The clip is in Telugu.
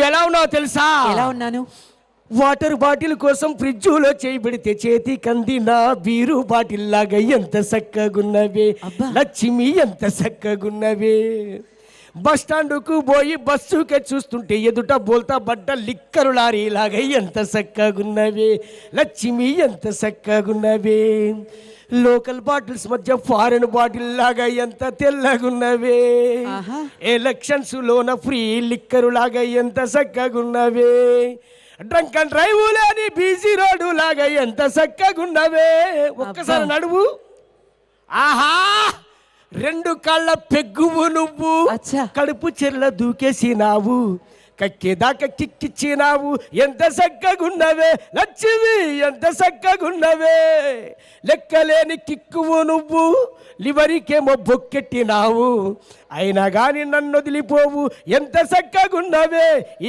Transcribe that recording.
నువ్వు ఎలా ఉన్నావు తెలుసా? ఎలా ఉన్నాను? వాటర్ బాటిల్ కోసం ఫ్రిడ్జ్లో చేయబడితే చేతి కందిన బీరు బాటిల్ లాగా ఎంత చక్కగున్నవే. లక్ష్మి ఎంత చక్కగున్నవే? బస్ స్టాండ్కు పోయి బస్సుకే చూస్తుంటే ఎదుట బోల్తా బడ్డ లిక్కరు లారీ లాగా ఎంత చక్కగున్నవే లక్ష్మి ఎంత చక్కగున్నవే లోకల్ బాటిల్స్ మధ్య ఫారెన్ బాటిల్ లాగా ఎంత తెల్లగున్నవే. ఎలక్షన్స్ లోన ఫ్రీ లిక్కరు లాగా ఎంత చక్కగున్నవే డ్రంక్ అండ్ డ్రైవ్ లేని బీసీ రోడ్డు లాగా ఎంత చక్కగున్నవే ఒక్కసారి. నడువు ఆహా రెండు కాళ్ళ పెగ్గువు నువ్వు. కడుపు చెర్ల దూకేసినావు కక్కేదాకా కిక్కిచ్చినావు ఎంత చక్కగున్నవే లక్ష్మి ఎంత చక్కగున్నవే లెక్కలేని కిక్కువు నువ్వు లివరికేమో బొక్కెట్టినావు. అయినా కాని నన్ను వదిలిపోవు ఎంత చక్కగున్నవే